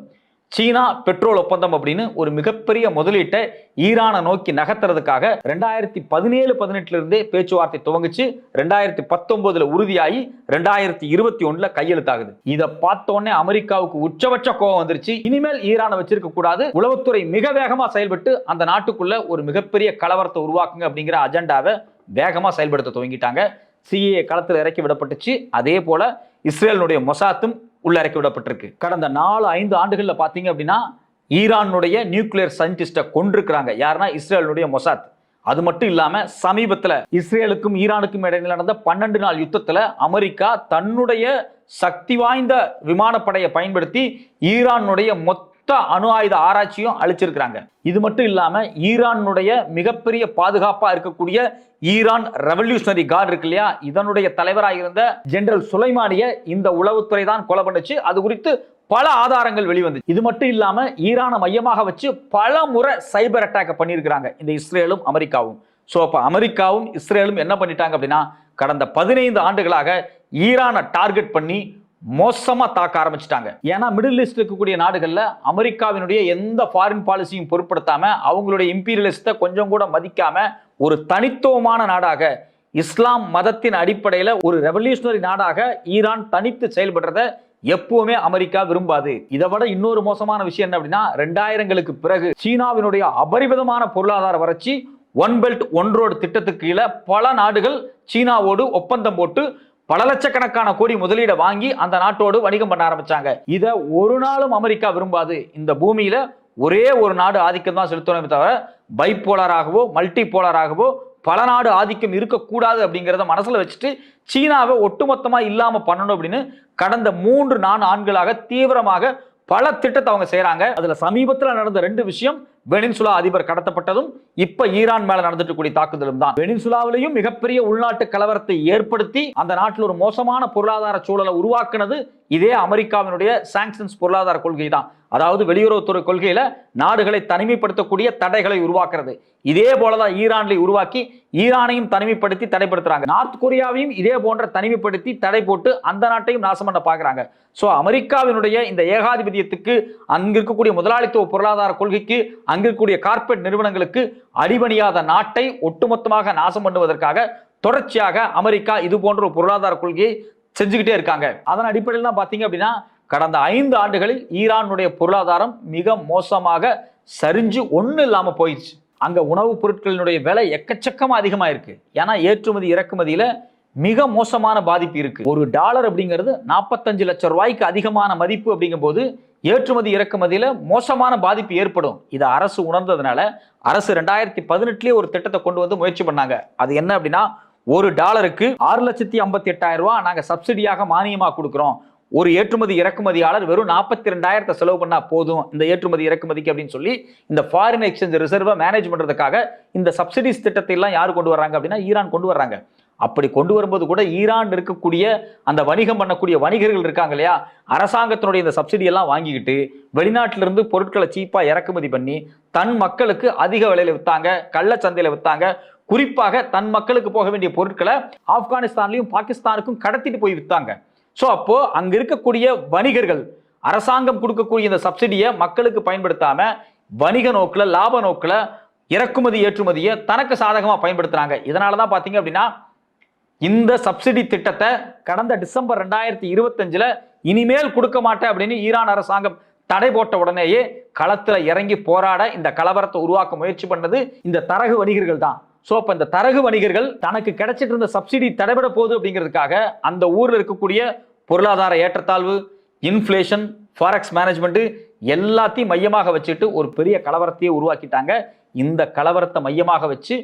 சீனா பெட்ரோல் ஒப்பந்தம் அப்படின்னு ஒரு மிகப்பெரிய முதலீட்டை ஈரானை நோக்கி நகர்த்துறதுக்காக ரெண்டாயிரத்தி பதினேழு பதினெட்டுல இருந்தே பேச்சுவார்த்தை துவங்குச்சு. ரெண்டாயிரத்தி பத்தொன்பதுல உறுதியாகி ரெண்டாயிரத்தி இருபத்தி ஒண்ணுல கையெழுத்தாகுது. இதை பார்த்தோன்னே அமெரிக்காவுக்கு உச்சபட்ச கோபம் வந்துருச்சு. இனிமேல் ஈரானை வச்சிருக்க கூடாது. உளவுத்துறை மிக வேகமா செயல்பட்டு அந்த நாட்டுக்குள்ள ஒரு மிகப்பெரிய கலவரத்தை உருவாக்குங்க அப்படிங்கிற அஜெண்டாவை வேகமா செயல்படுத்த துவங்கிட்டாங்க. சிஏ களத்தில் இறக்கி விடப்பட்டுச்சு. அதே போல இஸ்ரேலினுடைய மொசாத்தும் உள்ளறக்கி விடப்பட்டிருக்கு கடந்த நாலு ஐந்து ஆண்டுகளில் பார்த்தீங்க அப்படின்னா ஈரானுடைய நியூக்ளியர் சயின்டிஸ்டை கொண்டிருக்கிறாங்க யாருன்னா? இஸ்ரேலுடைய மொசாத். அது மட்டும் இல்லாம சமீபத்தில் இஸ்ரேலுக்கும் ஈரானுக்கும் இடையில் நடந்த பன்னெண்டு நாள் யுத்தத்துல அமெரிக்கா தன்னுடைய சக்தி வாய்ந்த விமானப்படையை பயன்படுத்தி ஈரானுடைய மொத்த மொத்த அணு ஆயுத ஆராய்ச்சியும் அழிச்சிருக்கிறாங்க இது மட்டும் இல்லாம ஈரானுடைய மிகப்பெரிய பாதுகாப்பா இருக்கக்கூடிய ஈரான் ரெவல்யூஷனரி கார்டு இருக்கு இல்லையா? இதனுடைய தலைவராக இருந்த ஜெனரல் சுலைமானிய இந்த உளவுத்துறை தான் கொலை பண்ணுச்சு. அது குறித்து பல ஆதாரங்கள் வெளிவந்து இது மட்டும் இல்லாம ஈரானை மையமாக வச்சு பல முறை சைபர் அட்டாக் பண்ணியிருக்கிறாங்க. இந்த இஸ்ரேலும் அமெரிக்காவும். ஸோ அப்போ அமெரிக்காவும் இஸ்ரேலும் என்ன பண்ணிட்டாங்க அப்படின்னா கடந்த பதினைந்து ஆண்டுகளாக ஈரானை டார்கெட் பண்ணி மோசமாக தாக்க ஆரம்பிச்சிட்டாங்க. ஏன்னா மிடில் ஈஸ்ட் இருக்கக்கூடிய நாடுகளில் அமெரிக்காவினுடைய எந்த ஃபாரின் பாலிசியும் பொருட்படுத்தாமல் அவங்களுடைய இம்பீரியலிஸ்ட்டை கொஞ்சம் கூட மதிக்காமல் ஒரு தனித்துவமான நாடாக இஸ்லாம் மதத்தின் அடிப்படையில் ஒரு ரெவல்யூஷனரி நாடாக ஈரான் தனித்து செயல்படுறத எப்பவுமே அமெரிக்கா விரும்பாது. இதை விட இன்னொரு மோசமான விஷயம் என்ன அப்படின்னா ரெண்டாயிரங்களுக்கு பிறகு சீனாவினுடைய அபரிமிதமான பொருளாதார வறட்சி ஒன் பெல்ட் ஒன் ரோடு திட்டத்துக்கு கீழே பல நாடுகள் சீனாவோடு ஒப்பந்தம் போட்டு பல லட்சக்கணக்கான கோடி முதலீடை வாங்கி அந்த நாட்டோடு வணிகம் பண்ண ஆரம்பிச்சாங்க. இதை ஒரு நாளும் அமெரிக்கா விரும்பாது. இந்த பூமியில ஒரே ஒரு நாடு ஆதிக்கம் தான் செலுத்தணுமே தவிர பைப்போலராகவோ மல்டி போலராகவோ பல நாடு ஆதிக்கம் இருக்கக்கூடாது அப்படிங்கிறத மனசுல வச்சுட்டு சீனாவை ஒட்டுமொத்தமா இல்லாம பண்ணணும் அப்படின்னு கடந்த மூன்று நான்கு ஆண்களாக தீவிரமாக பல திட்டத்தை அவங்க செய்கிறாங்க அதில் சமீபத்தில் நடந்த ரெண்டு விஷயம் வெனின்சுலா அதிபர் கடத்தப்பட்டதும் இப்ப ஈரான் மேல நடந்துட்டு கூடிய தாக்குதலும் தான். வெனின்சுலாவிலையும் மிகப்பெரிய உள்நாட்டு கலவரத்தை ஏற்படுத்தி அந்த நாட்டில் ஒரு மோசமான பொருளாதார சூழலை உருவாக்குனது இதே அமெரிக்காவினுடைய சாங்ஷன்ஸ் பொருளாதார கொள்கை தான் அதாவது வெளியுறவுத்துறை கொள்கையில நாடுகளை தனிமைப்படுத்தக்கூடிய தடைகளை உருவாக்குறது. இதே போலதான் ஈரான்ல உருவாக்கி ஈரானையும் தனிமைப்படுத்தி தடைப்படுத்துறாங்க. நார்த் கொரியாவையும் இதே போன்ற தனிமைப்படுத்தி தடை போட்டு அந்த நாட்டையும் நாசம் பண்ண பாக்குறாங்க. சோ அமெரிக்காவினுடைய இந்த ஏகாதிபத்தியத்துக்கு அங்க இருக்கக்கூடிய முதலாளித்துவ பொருளாதார கொள்கைக்கு அங்க இருக்கக்கூடிய கார்ப்பரேட் நிறுவனங்களுக்கு அடிபணியாத நாட்டை ஒட்டுமொத்தமாக நாசம் பண்ணுவதற்காக தொடர்ச்சியாக அமெரிக்கா இது போன்ற ஒரு பொருளாதார கொள்கையை செஞ்சுக்கிட்டே இருக்காங்க. அதன் அடிப்படையில் தான் பார்த்தீங்க அப்படின்னா கடந்த ஐந்து ஆண்டுகளில் ஈரானுடைய பொருளாதாரம் மிக மோசமாக சரிஞ்சு ஒன்றும் இல்லாமல் போயிடுச்சு. அங்கே உணவுப் பொருட்களினுடைய விலை எக்கச்சக்கமாக அதிகமாக இருக்கு ஏன்னா ஏற்றுமதி இறக்குமதியில் மிக மோசமான பாதிப்பு இருக்கு. ஒரு டாலர் அப்படிங்கிறது நாற்பத்தஞ்சு லட்சம் ரூபாய்க்கு அதிகமான மதிப்பு அப்படிங்கும்போது ஏற்றுமதி இறக்குமதியில் மோசமான பாதிப்பு ஏற்படும். இதை அரசு உணர்ந்ததுனால அரசு ரெண்டாயிரத்தி பதினெட்டுலேயே ஒரு திட்டத்தை கொண்டு வந்து முயற்சி பண்ணாங்க. அது என்ன அப்படின்னா ஒரு டாலருக்கு ஆறு லட்சத்தி ஐம்பத்தி எட்டாயிரம் ரூபா நாங்கள் சப்சிடியாக மானியமாக கொடுக்குறோம். ஒரு ஏற்றுமதி இறக்குமதியாளர் வெறும் நாற்பத்தி ரெண்டாயிரத்தை செலவு பண்ணால் போதும் இந்த ஏற்றுமதி இறக்குமதிக்கு அப்படின்னு சொல்லி இந்த ஃபாரின் எக்ஸ்சேஞ்ச் ரிசர்வை மேனேஜ் பண்ணுறதுக்காக இந்த சப்சிடிஸ் திட்டத்தை எல்லாம் யார் கொண்டு வர்றாங்க அப்படின்னா ஈரான் கொண்டு வர்றாங்க. அப்படி கொண்டு வரும்போது கூட ஈரான் இருக்கக்கூடிய அந்த வணிகம் பண்ணக்கூடிய வணிகர்கள் இருக்காங்க இல்லையா? அரசாங்கத்தினுடைய இந்த சப்சிடி எல்லாம் வாங்கிக்கிட்டு வெளிநாட்டிலிருந்து பொருட்களை சீப்பாக இறக்குமதி பண்ணி தன் மக்களுக்கு அதிக விலையில் விற்றாங்க கள்ளச்சந்தையில் விற்றாங்க குறிப்பாக தன் மக்களுக்கு போக வேண்டிய பொருட்களை ஆப்கானிஸ்தான்லையும் பாகிஸ்தானுக்கும் கடத்திட்டு போய் வித்தாங்க. ஸோ அப்போ அங்க இருக்கக்கூடிய வணிகர்கள் அரசாங்கம் கொடுக்கக்கூடிய இந்த சப்சிடியை மக்களுக்கு பயன்படுத்தாம வணிக நோக்கில் லாப நோக்கில் இறக்குமதி ஏற்றுமதியை தனக்கு சாதகமாக பயன்படுத்துகிறாங்க இதனால தான் பார்த்தீங்க அப்படின்னா இந்த சப்சிடி திட்டத்தை கடந்த டிசம்பர் ரெண்டாயிரத்தி இருபத்தஞ்சில் இனிமேல் கொடுக்க மாட்டேன் அப்படின்னு ஈரான் அரசாங்கம் தடை போட்ட உடனேயே களத்தில் இறங்கி போராட இந்த கலவரத்தை உருவாக்க முயற்சி பண்ணது இந்த தரகு வணிகர்கள் தான். ஸோ அப்போ இந்த தரகு வணிகர்கள் தனக்கு கிடைச்சிட்டு இருந்த சப்சிடி தடைபட போகுது அப்படிங்கிறதுக்காக அந்த ஊரில் இருக்கக்கூடிய பொருளாதார ஏற்றத்தாழ்வு இன்ஃப்ளேஷன் ஃபாரெக்ஸ் மேனேஜ்மெண்ட்டு எல்லாத்தையும் மையமாக வச்சுட்டு ஒரு பெரிய கலவரத்தையே உருவாக்கிட்டாங்க. இந்த கலவரத்தை மையமாக வச்சு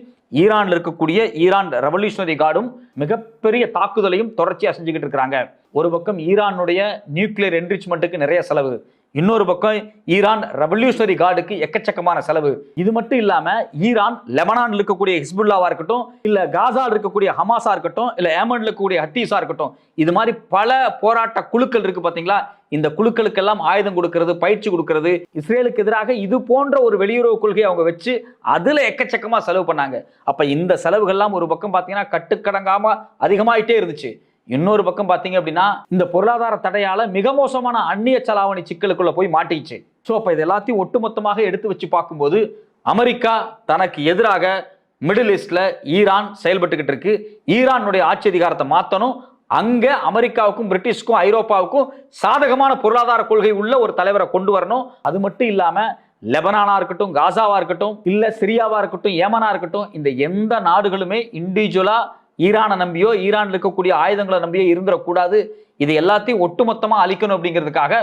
ஈரானில் இருக்கக்கூடிய ஈரான் ரெவல்யூஷனரி கார்டும் மிகப்பெரிய தாக்குதலையும் தொடர்ச்சியாக செஞ்சுக்கிட்டு இருக்கிறாங்க. ஒரு பக்கம் ஈரானுடைய நியூக்ளியர் என்ரிச்மெண்ட்டுக்கு நிறைய செலவு. இன்னொரு பக்கம் ஈரான் ரெவல்யூஷனரி கார்டுக்கு எக்கச்சக்கமான செலவு. இது மட்டும் இல்லாம ஈரான் லெபனான்ல இருக்கக்கூடிய ஹிஸ்புல்லாவா இருக்கட்டும் இல்ல காசால இருக்கக்கூடிய ஹமாஸா இருக்கட்டும் இல்ல ஏமன்ல இருக்கக்கூடிய ஹத்தீஸா இருக்கட்டும் இது மாதிரி பல போராட்ட குழுக்கள் இருக்கு பாத்தீங்களா? இந்த குழுக்களுக்கெல்லாம் ஆயுதம் கொடுக்கிறது பயிற்சி கொடுக்கிறது இஸ்ரேலுக்கு எதிராக இது போன்ற ஒரு வெளியுறவு கொள்கையை அவங்க வச்சு அதுல எக்கச்சக்கமா செலவு பண்ணாங்க. அப்ப இந்த செலவுகள்லாம் ஒரு பக்கம் பாத்தீங்கன்னா கட்டுக்கடங்காம அதிகமாயிட்டே இருந்துச்சு. இன்னொரு பக்கம் பார்த்தீங்க அப்படின்னா இந்த பொருளாதார தடையால மிக மோசமான அந்நிய செலாவணி சிக்கலுக்குள்ள போய் மாட்டிச்சு ஸோ அப்போ இது எல்லாத்தையும் ஒட்டுமொத்தமாக எடுத்து வச்சு பார்க்கும்போது அமெரிக்கா தனக்கு எதிராக மிடில் ஈஸ்டில் ஈரான் செயல்பட்டுக்கிட்டு இருக்கு. ஈரானுடைய ஆட்சி அதிகாரத்தை மாற்றணும் அங்கே அமெரிக்காவுக்கும் பிரிட்டிஷ்க்கும் ஐரோப்பாவுக்கும் சாதகமான பொருளாதார கொள்கை உள்ள ஒரு தலைவரை கொண்டு வரணும். அது மட்டும் இல்லாமல் லெபனானா இருக்கட்டும் காசாவா இருக்கட்டும் இல்ல சிரியாவா இருக்கட்டும் ஏமனா இருக்கட்டும் இந்த எந்த நாடுகளுமே இண்டிவிஜுவலா ஈரானை நம்பியோ ஈரான் இருக்கக்கூடிய ஆயுதங்களை நம்பியோ இருந்துடக்கூடாது. இது எல்லாத்தையும் ஒட்டுமொத்தமாக அழிக்கணும் அப்படிங்கிறதுக்காக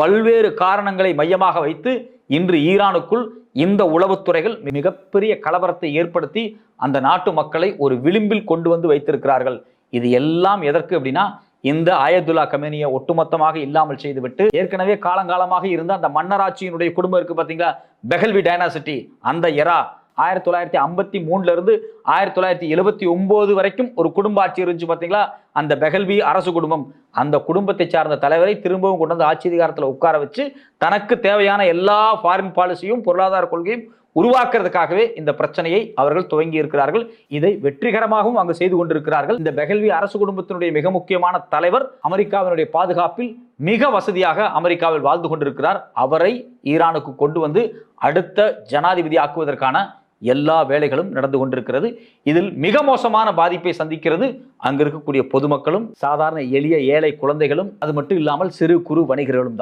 பல்வேறு காரணங்களை மையமாக வைத்து இன்று ஈரானுக்குள் இந்த உளவுத்துறைகள் மிகப்பெரிய கலவரத்தை ஏற்படுத்தி அந்த நாட்டு மக்களை ஒரு விளிம்பில் கொண்டு வந்து வைத்திருக்கிறார்கள். இது எல்லாம் எதற்கு அப்படின்னா இந்த ஆயதுல்லா கமேனியை ஒட்டுமொத்தமாக இல்லாமல் செய்துவிட்டு ஏற்கனவே காலங்காலமாக இருந்த அந்த மன்னராட்சியினுடைய குடும்பம் இருக்கு பார்த்தீங்களா பெகல்வி டைனாசிட்டி அந்த எரா ஆயிரத்தி தொள்ளாயிரத்தி ஐம்பத்தி மூணுல இருந்து ஆயிரத்தி தொள்ளாயிரத்தி எழுபத்தி ஒன்பது வரைக்கும் ஒரு குடும்ப ஆட்சி இருந்துச்சு பார்த்தீங்களா? அந்த பெஹல்வி அரசு குடும்பம். அந்த குடும்பத்தை சார்ந்த தலைவரை திரும்பவும் கொண்டு வந்து ஆட்சி அதிகாரத்தில் உட்கார வச்சு தனக்கு தேவையான எல்லா ஃபாரின் பாலிசியும் பொருளாதார கொள்கையும் உருவாக்குறதுக்காகவே இந்த பிரச்சனையை அவர்கள் துவங்கி இருக்கிறார்கள். இதை வெற்றிகரமாகவும் அங்கு செய்து கொண்டிருக்கிறார்கள். இந்த பெஹல்வி அரசு குடும்பத்தினுடைய மிக முக்கியமான தலைவர் அமெரிக்காவினுடைய பாதுகாப்பில் மிக வசதியாக அமெரிக்காவில் வாழ்ந்து கொண்டிருக்கிறார். அவரை ஈரானுக்கு கொண்டு வந்து அடுத்த ஜனாதிபதி ஆக்குவதற்கான எல்லா வேலைகளும் நடந்து கொண்டிருக்கிறது. இதில் மிக மோசமான பாதிப்பை சந்திக்கிறது அங்கு இருக்கக்கூடிய பொதுமக்களும் சாதாரண எளிய ஏழை குழந்தைகளும் அது மட்டும் இல்லாமல் சிறு குறு வணிகர்களும் தான்.